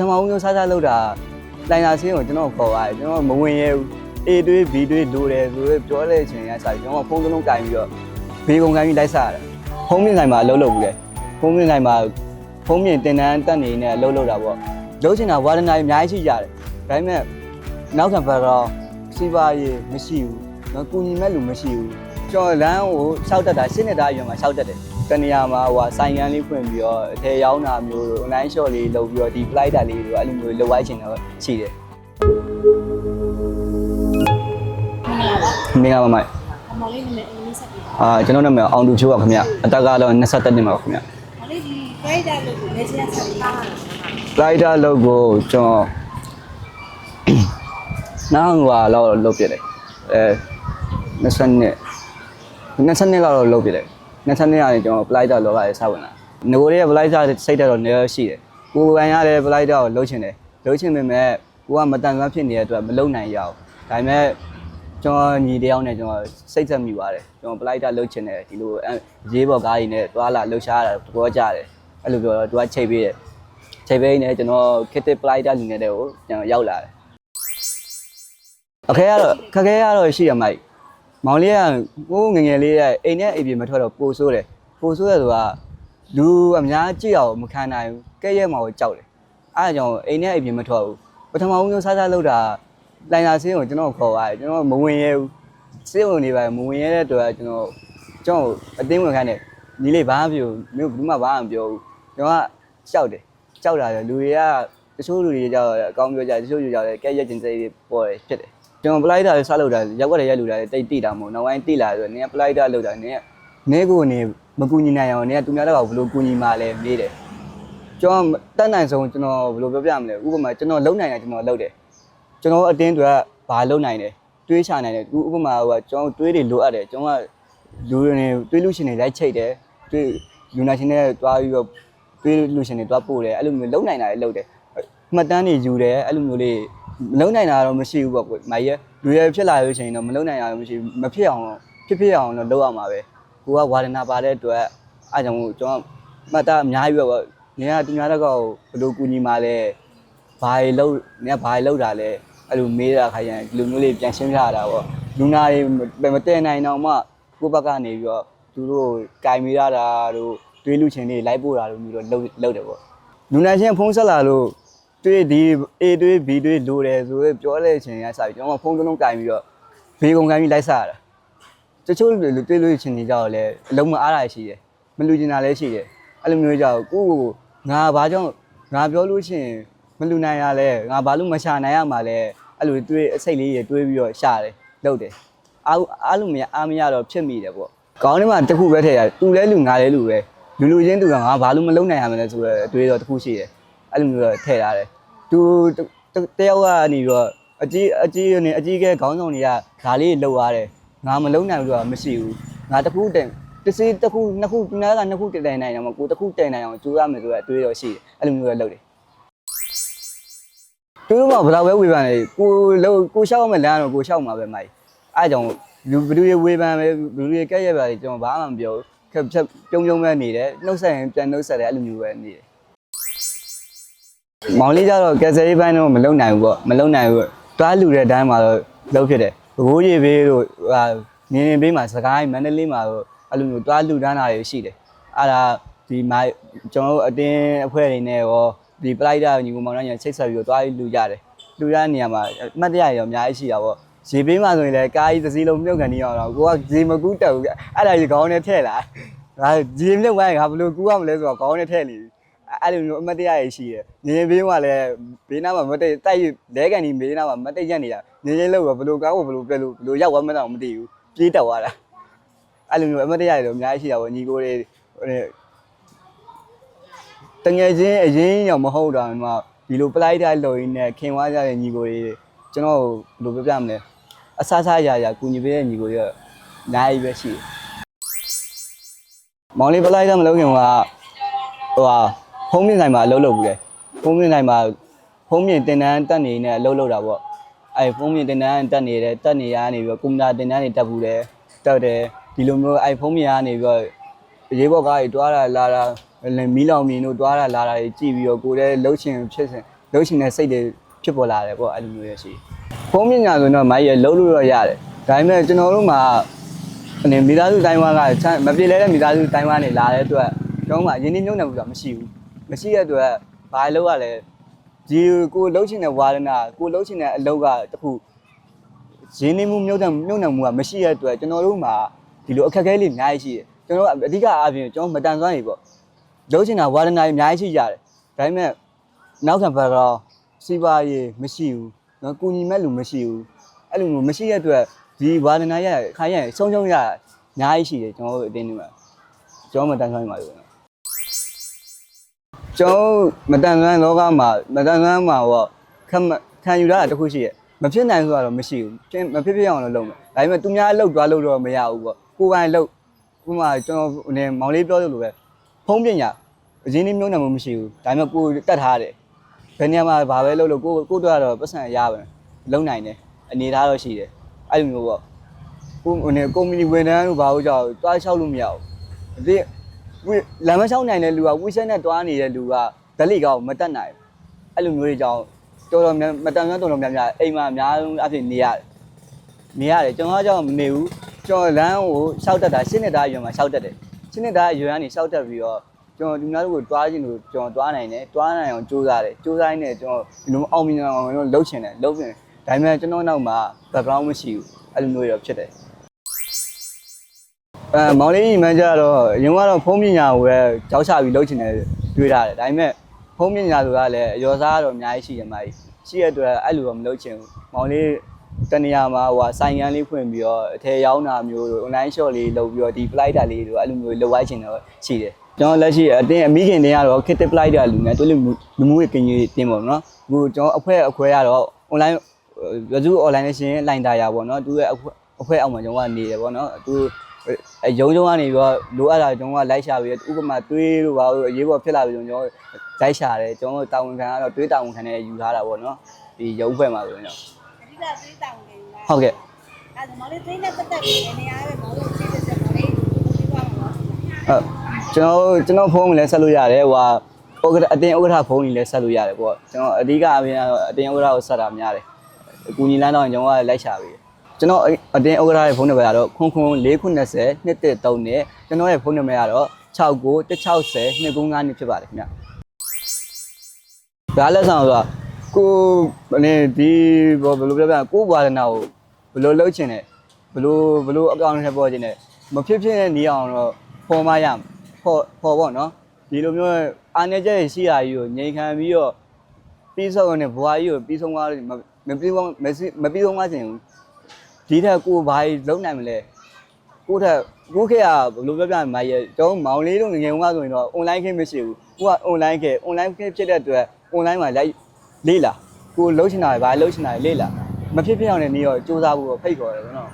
ထမဦးဆုံးစားစားလောက်တာလိုင်လာဆင်းကိုကျွန်တော်ခေါ်ပါတယ်ကျွန်တော်မဝင်ရဲဘူး A တွေး B တွေးလိုတယ်ဆိုတော့ပြောတဲ့အချိန်ကစပြီးကျွန်တော်ဖုန်းတစ်လုံးကင်ပြီးတော့ဘေးကုံကင်ပြီးလိုက်စားရတယ်ဖုန်းမြင့်ဆိုင်မှာအလုပ်လုပ်ဘူးလေဖုန်းမြင့်ဆိုင်မှာဖုန်းမြင့်တင်တန်းတက်နေနေအလုပ်လုပ်တာပေါ့လုပ်ချင်တာဝါဒနာကြီးအများကြီးရှိကြတယ်ဒါပေမဲ့နောက်ခံဘက်တော့စီပါရေးမရှိဘူးနော်ကုညီမဲ့လူမရှိဘူးကျွန်တော်လမ်းကိုရှောက်တက်တာရှင်းနေတာအရွယ်မှာရှောက်တက်တယ် တနေရာမှာဟိုဆိုင်ကန်းလေးဖွင့်ပြီးတော့အထည်ရောင်းတာမျိုးတို့ online shop လေးလုပ်ပြီးတော့ဒီ flight တာလေးတွေအဲ့လိုမျိုးလုပ်ဝိုင်းချင်တော့ရှိတယ်မင်္ဂလာပါမင်္ဂလာပါမိုက်အမော်လေးနာမည်အင်းဆက်ပြီးပါအာကျွန်တော်နာမည်အောင်သူချိုးပါခင်ဗျအသက်ကတော့27နှစ်ပါခင်ဗျမော်လေးဒီဂိုက်တာလို့ကိုလက်ချင်ဆက်ပြီးပါတာလိုက်တာလုပ်ကိုကျွန်တော်နားဟိုလောက်လုပ်ပြတယ်အဲ20နှစ်20နှစ်လောက်လုပ်ပြတယ် 20နှစ်ရတယ်ကျွန်တော် flight လောကရေးစဝင်လာငိုရဲ flight စိတ်တော့နေရရှိတယ်ကိုယ်ကန်ရတဲ့ flight ကိုလှုပ်ချင်တယ်လှုပ်ချင်ပေမဲ့ကိုကမတန်ဆွမ်းဖြစ်နေတဲ့အတွက်မလုံနိုင်ရအောင်ဒါပေမဲ့ကျွန်တော်ညီတယောက်နဲ့ကျွန်တော်စိတ်သက်မိပါတယ်ကျွန်တော် flight လှုပ်ချင်တယ်ဒီလိုရေးပေါ်ကားကြီးနဲ့သွားလာလှုပ်ရှားတာတော့ကြတယ်အဲ့လိုပြောတော့သူကချိန်ပေးတယ်ချိန်ပိန်းနဲ့ကျွန်တော်ခစ်တစ်ပလိုက်တာလူနေတဲ့ကိုကျွန်တော်ရောက်လာတယ်အခဲကတော့ခက်ခဲကတော့ရှိရမိုက် မောင်လေးကကိုငယ်ငယ်လေးရဲ့အိမ်နဲ့အိမ်ပြင်မထွက်တော့ပိုဆိုးတယ်ပိုဆိုးတယ်ဆိုတာလူအများကြည့်အောင်မခံနိုင်ဘူးကဲ့ရဲ့မှာကိုကြောက်တယ်အဲဒါကြောင့်အိမ်နဲ့အိမ်ပြင်မထွက်ဘူးပထမဦးဆုံးစားစားလောက်တာလိုင်လာဆင်းကိုကျွန်တော်ခေါ်ပါတယ်ကျွန်တော်မဝင်ရဲဘူးစေးဝင်နေပါမဝင်ရဲတဲ့အတွက်ကျွန်တော်ကျွန်တော်အတင်းဝင်ခိုင်းတယ်ညီလေးဘာမှမပြောဘူးမျိုးဘူးမှဘာမှမပြောဘူးကျွန်တော်ကကြောက်တယ်ကြောက်တာလေလူတွေကတချို့လူတွေကြောက်တယ်အကောင်းပြောကြတယ်တချို့လူကြောက်တယ်ကဲရက်ကျင်စိတ်တွေပေါ်တယ်ဖြစ်တယ် ကျွန်တော်ပလိုက်တာလေးစားလို့တာရက်ွက်တယ်ရက်လူတာလေးတိတ်တိတာမဟုတ်နောက်ပိုင်းတိလာဆိုနင်ကပလိုက်တာလောက်တာနင်ကနေကိုနေမကူညီနိုင်အောင်နင်ကသူများတော့ဘယ်လိုကူညီမှလဲမေးတယ်ကျွန်တော်တတ်နိုင်ဆုံးကျွန်တော်ဘယ်လိုပြောပြမလဲဥပမာကျွန်တော်လုံနိုင်တယ်ကျွန်တော်လုပ်တယ်ကျွန်တော်အတင်းတွေကဘာလုံနိုင်တယ်တွေးချနိုင်တယ်ဥပမာဟိုကကျွန်တော်တွေးတွေလိုအပ်တယ်ကျွန်တော်ကလူတွေတွေးလူရှင်တွေလိုက်ချိတ်တယ်တွေးလူနာရှင်တွေတွားပြီးတော့တွေးလူရှင်တွေတွားပို့တယ်အဲ့လိုမျိုးလုံနိုင်တာလည်းလုပ်တယ်မှတ်တမ်းတွေယူတယ်အဲ့လိုမျိုးလေး မလုံနိုင်တာတော့မရှိဘူးပေါ့ကိုမိုင်ရလူရဖြစ်လာလို့ရှိရင်တော့မလုံနိုင်တာတော့မရှိဘူးမဖြစ်အောင်တော့ဖြစ်ဖြစ်အောင်တော့လုပ်ရမှာပဲကိုကဝါဒနာပါတဲ့အတွက်အားကြောင့်မို့ကျွန်တော်မှတ်တမ်းအများကြီးပဲပေါ့နေကသူများတော့ဘယ်လိုကူညီမှလဲဘာတွေလုပ်နေကဘာတွေလုပ်တာလဲအဲ့လိုမေးတာခါရင်ဒီလိုမျိုးလေးပြန်ရှင်းပြရတာပေါ့လူနာတွေမတည့်နိုင်တော့မှကိုယ့်ဘက်ကနေပြီးတော့သူတို့ကင်မိရတာတို့တွေးလူချင်းတွေလိုက်ပို့တာလို့မျိုးတော့လုပ်လုပ်တယ်ပေါ့လူနာချင်းဖုန်းဆက်လာလို့ တွေးဒီ A တွေး B တွေးလိုတယ်ဆိုတော့ပြောတဲ့အချိန်ကစပြီးကျွန်တော်ဖုန်းတစ်လုံးကင်ပြီးတော့ဘေးကုံကင်ပြီးလိုက်စားရတာတချို့လူတွေတွေးလို့ချင်းနေကြတော့လေအလုံးမအားတာရှိတယ်မလူကျင်တာလည်းရှိတယ်အဲ့လိုမျိုးကြောက်ကိုကိုငါဘာကြောင့်ငါပြောလို့ရှိရင်မလူနိုင်ရလဲငါဘာလို့မရှာနိုင်ရမှာလဲအဲ့လိုတွေးအစိတ်လေးတွေတွေးပြီးတော့ရှာတယ်လုပ်တယ်အားအားလို့မရအားမရတော့ဖြစ်မိတယ်ပေါ့ကောင်းထဲမှာတစ်ခုပဲထည့်ရသူလဲလူငါလဲလူပဲလူလူချင်းတူကငါဘာလို့မလုံနိုင်ရမလဲဆိုတော့အတွေးတော့တစ်ခုရှိတယ်အဲ့လိုမျိုးတော့ထည့်ထားတယ် သူတယောက်ကနေပြီးတော့အကြီးအကြီးနေအကြီးကဲခေါင်းဆောင်တွေကဒါလေးလှုပ်ရတယ်ငါမလုံနိုင်ဘူးဆိုတာမရှိဘူးငါတစ်ခုတည်းတစ်စီတစ်ခုနှစ်ခုနားကနှစ်ခုတည်နိုင်နိုင်တော့ကိုတစ်ခုတည်နိုင်အောင်ကြိုးရမယ်ဆိုတော့အတွေးတော့ရှိတယ်အဲ့လိုမျိုးတော့လုပ်တယ်သူတို့ကဘယ်တော့ပဲဝေဖန်လေကိုလို့ကိုရှောက်ရမယ်လမ်းတော့ကိုရှောက်မှာပဲမိုက်အဲ့ကြောင့်လူဘယ်သူတွေဝေဖန်ပဲဘယ်သူတွေကဲ့ရဲ့ပါလေကျွန်တော်ဘာမှမပြောဘူးခက်ဖြတ်ပြုံးပြုံးပဲနေတယ်နှုတ်ဆက်ရင်ပြန်နှုတ်ဆက်တယ်အဲ့လိုမျိုးပဲနေတယ် မောင်လေးကြတော့ကက်ဆယ်ရေးပိုင်းတော့မလုံနိုင်ဘူးပေါ့မလုံနိုင်ဘူးတွားလူတဲ့အတိုင်းမှာတော့လုံးဖြစ်တယ်ဘိုးရီဘေးတို့ဟာနင်းနေဘေးမှာစကိုင်းမန္တလေးမှာတော့အဲ့လိုမျိုးတွားလူတန်းတာတွေရှိတယ်အဲ့ဒါဒီမိုင်ကျွန်တော်တို့အတင်းအဖွဲ့တွေနဲ့ရောဒီပလိုက်တာညီကောင်မောင်နှံ့ညာချိတ်ဆက်ပြီးတော့တွားလူကြတယ်လူရတဲ့နေရာမှာအမှတ်တရရောအများကြီးရှိတာပေါ့ရေဘေးမှာဆိုရင်လည်းကားကြီးတစ်စီးလုံးမြုပ်ကန်နေအောင်တော့ကိုကရေမကူးတက်ဘူးအဲ့ဒါကြီးခေါင်းနဲ့ထည့်လာငါဂျင်းမြုပ်ဝိုင်းငါဘယ်လိုကူရမလဲဆိုတော့ခေါင်းနဲ့ထည့်နေပြီ အဲ့လိုမျိုးအမတ်တရားရရှိတယ်ငင်းဘေးကလည်းဘေးနားမှာမတိတ်တိုက်လဲကန်ဒီဘေးနားမှာမတိတ်ရက်နေတာငင်းချင်းလို့ဘယ်လိုကောင်းဘယ်လိုပြက်လို့ဘယ်လိုရောက်သွားမှန်းတော့မသိဘူးပြေးတက်သွားတာအဲ့လိုမျိုးအမတ်တရားတွေတော့အများကြီးရှိတာပေါ့ညီကိုတွေတငယ်ချင်းအရင်ရောမဟုတ်တာမှဒီလိုပလိုက်တိုင်းလုံရင်းနဲ့ခင်ွားကြတဲ့ညီကိုတွေကျွန်တော်ဘယ်လိုပြောပြမလဲအဆဆအရာရာကူညီပေးတဲ့ညီကိုတွေအများကြီးပဲရှိတယ်မောင်လေးပလိုက်တော့မလုပ်ခင်ကဟိုဟာဖုံး မြင့်ဆိုင်မှာအလုပ်လုပ်ဘူးလေဖုံးမြင့်ဆိုင်မှာဖုံးမြင့်တင်တန်းတက်နေနေအလုပ်လုပ်တာပေါ့အဲဖုံးမြင့်တင်တန်းတက်နေတယ်တက်နေရနေပြီးတော့ကွန်ပျူတာတင်တန်းတွေတက်ဘူးတယ်တက်တယ်ဒီလိုမျိုးအဲဖုံးမြင့်ကနေပြီးတော့ရေးဘော့ကားတွေတွားတာလာတာမီးလောင်မြင်တို့တွားတာလာတာတွေကြည့်ပြီးတော့ကိုယ်လည်းလှုပ်ရှင်ဖြစ်စဉ်လှုပ်ရှင်တဲ့စိတ်တွေဖြစ်ပေါ်လာတယ်ပေါ့အဲ့လိုမျိုးရရှိဖုန်းပညာဆိုတော့မိုင်းရလှုပ်လို့တော့ရတယ်ဒါပေမဲ့ကျွန်တော်တို့မှာအနေမိသားစုတိုင်းဝါကချမ်းမပြေလဲတဲ့မိသားစုတိုင်းဝါနေလာတဲ့အတွက်ကျွန်တော်မှရင်းနှီးမြုပ်နှံမှုဆိုတာမရှိဘူး မရှိတဲ့အတွက်ဘာလို့ရလဲဒီကိုလှုပ်ရှင်တဲ့ဝါဒနာကိုလှုပ်ရှင်တဲ့အလုပ်ကတခုရင်းနှီးမှုမြုပ်နှံမြုပ်နှံမှုကမရှိတဲ့အတွက်ကျွန်တော်တို့မှာဒီလိုအခက်အခဲလေးအများကြီးရှိတယ်ကျွန်တော်တို့အဓိကအားဖြင့်ကျွန်တော်မတန်ဆွမ်းနေပေါ့လုံးချင်တာဝါဒနာကြီးအများကြီးရှိကြတယ်ဒါပေမဲ့နောက်ခံဘက်ကတော့စီးပွားရေးမရှိဘူးနော်ကုညီမဲ့လူမရှိဘူးအဲ့လိုမျိုးမရှိတဲ့အတွက်ဒီဝါဒနာရခါရရင်ဆုံးရှုံးရအများကြီးရှိတယ်ကျွန်တော်တို့အတင်းနေမှာကျွန်တော်မတန်ဆွမ်းနေပါဘူးနော် ကျွန်တော်မတန်ဆွမ်းလောကမှာမတန်ဆွမ်းမှာပေါ့ခံခံယူရတာတစ်ခုရှိရဲ့မဖြစ်နိုင်ဆိုတော့မရှိဘူးဖြစ်မဖြစ်ဖြစ်အောင်လုပ်လုပ်မယ်ဒါပေမဲ့သူများအလုပ်သွားလို့တော့မရဘူးပေါ့ကိုယ်ပိုင်လုပ်ဥပမာကျွန်တော်ဟိုနေမောင်လေးပြောသလိုပဲဖုံးပညာအရင်နေ့မျိုးနာမှုမရှိဘူးဒါပေမဲ့ကိုယ်တတ်ထားတယ်ဘယ်နေရာမှာဘာပဲလုပ်လို့ကိုယ်ကိုယ်တော့တော့ပတ်စံရပါမယ်လုံနိုင်တယ်အနေထားတော့ရှိတယ်အဲ့လိုမျိုးပေါ့ကိုဟိုနေကုမ္ပဏီဝန်ထမ်းတို့ဘာလို့ကြောက်တွားလျှောက်လို့မရဘူးဒီဝိ လမ်းမလျှောက်နိုင်တဲ့လူကဝိဆက်နဲ့တွားနေတဲ့လူကဓလိကောမတက်နိုင်ဘူးအဲ့လိုမျိုးတွေကြောင့်တော်တော်များမတန်များတော်တော်များများအိမ်မှာအများဆုံးအဖြစ်နေရတယ်နေရတယ်ကျွန်တော်ကကြောင့်မနေဘူးကျွန်တော်လမ်းကိုရှောက်တက်တာရှင်းနေတာအရွယ်မှာရှောက်တက်တယ်ရှင်းနေတာအရွယ်ကနေရှောက်တက်ပြီးတော့ကျွန်တော်ဒီများတို့ကိုတွားခြင်းလို့ကျွန်တော်တွားနိုင်တယ်တွားနိုင်အောင်ကြိုးစားတယ်ကြိုးစားရင်းနဲ့ကျွန်တော်ဒီလိုအောင်မြင်အောင်ကျွန်တော်လှုပ်ချင်တယ်လှုပ်ချင်တယ်ဒါပေမဲ့ကျွန်တော်နောက်မှာ background မရှိဘူးအဲ့လိုမျိုးတွေတော့ဖြစ်တယ် အဲမောင်လေးညီမကျတော့အရင်ကတော့ဖုန်းပညာကိုပဲကြောက်ချပြီးလှုပ်ချင်တယ်တွေးထားတယ်ဒါပေမဲ့ဖုံးပညာဆိုတာလည်းအရောစားတော့အများကြီးရှိတယ်မကြီးရှိရတဲ့အတွက်အဲ့လိုတော့မလုပ်ချင်ဘူးမောင်လေးတနေရာမှာဟိုဆိုင်ကန်းလေးဖွင့်ပြီးတော့အထည်ရောင်းတာမျိုးတို့ online shop လေးလုပ်ပြီးတော့ဒီ flight တာလေးတို့အဲ့လိုမျိုးလုပ်ဝိုင်းချင်တော့ရှိတယ်ကျွန်တော်လက်ရှိအတင်းအမိခင်တင်ရတော့ kit flight တာလူနဲ့တွဲလူလူမှုရေးကင်ကြီးတင်ပါတော့နော်အခုကျွန်တော်အခွဲအခွဲရတော့ online ရစု online နဲ့ရှင်လိုင်တာရပါတော့နော်သူရဲ့အခွဲအခွဲအောက်မှာကျွန်တော်ကနေတယ်ပေါ့နော်သူ အယုံကြုံကနေပြီးတော့လိုအပ်တာကျွန်တော်ကလိုက်ရှာပြီးဥပမာတွေးလို့ပါလို့အရေးပေါ်ဖြစ်လာပြီးတော့ကျွန်တော်လိုက်ရှာတယ်ကျွန်တော်တာဝန်ခံကတော့တွေးတာဝန်ခံနဲ့ယူထားတာပေါ့နော်ဒီရုပ်ဘက်မှာဆိုရင်တော့အဓိကသွေးတောင်နေလားဟုတ်ကဲ့အဲ့ဒါမောင်လေးသွေးနဲ့တက်တက်ပြီးနေရာပဲမောင်လေးသွေးတက်တက်မောင်လေးဒီကွာမှာပါဟုတ်ကျွန်တော်ကျွန်တော်ဖုန်းလည်းဆက်လို့ရတယ်ဟိုဟာဥက္ကဋ္ဌအတင်းဥက္ကဋ္ဌဖုန်းကြီးလည်းဆက်လို့ရတယ်ပေါ့ကျွန်တော်အဓိကအပြင်ကတော့အတင်းဥက္ကဋ္ဌကိုဆက်တာများတယ်အကူညီလမ်းတော့ကျွန်တော်ကလိုက်ရှာပြီး ကျွန်တော်အတင်းဥက္ကဋ္ဌရဲ့ဖုန်းနံပါတ်ကတော့ခွန်ခွန်490 213နဲ့ကျွန်တော်ရဲ့ဖုန်းနံပါတ်ကတော့69 160 295နဲ့ဖြစ်ပါတယ်ခင်ဗျဒါလက်ဆောင်ဆိုတာကိုအနေဒီဘယ်လိုပြောပြကိုဘွာဒနာကိုဘယ်လိုလုပ်ချင်လဲဘယ်လိုဘယ်လိုအကောင့်ထဲပေါ်ချင်လဲမဖြစ်ဖြစ်နဲ့နေအောင်တော့ဖော်မရဖော်ဖော်ပေါ့နော်ဒီလိုမျိုးအာနေချက်ရှိရာကြီးကိုငြိမ်ခံပြီးတော့ပြီးဆုံးတဲ့ဘွာကြီးကိုပြီးဆုံးသွားလို့မပြီးဆုံးမမပြီးဆုံးသွားချင်ဘူး ဒီထက်ကိုဘာကြီးလုံးနိုင်မလဲကိုထက်ကိုခေတ်ကဘယ်လိုပြောပြမလဲကျွန်တော်မောင်လေးတို့ငယ်ငယ်ကဆိုရင်တော့ online ခင်းမရှိဘူးကိုက online ခေတ် online ခင်းဖြစ်တဲ့အတွက် online မှာလိုက်လေးလာကိုလှုပ်ချင်တာပဲဘာလှုပ်ချင်တာလဲလေးလာမဖြစ်ဖြစ်အောင်လည်းနေရောစူးစမ်းဖို့ဖိတ်ခေါ်တယ်ဗျနော်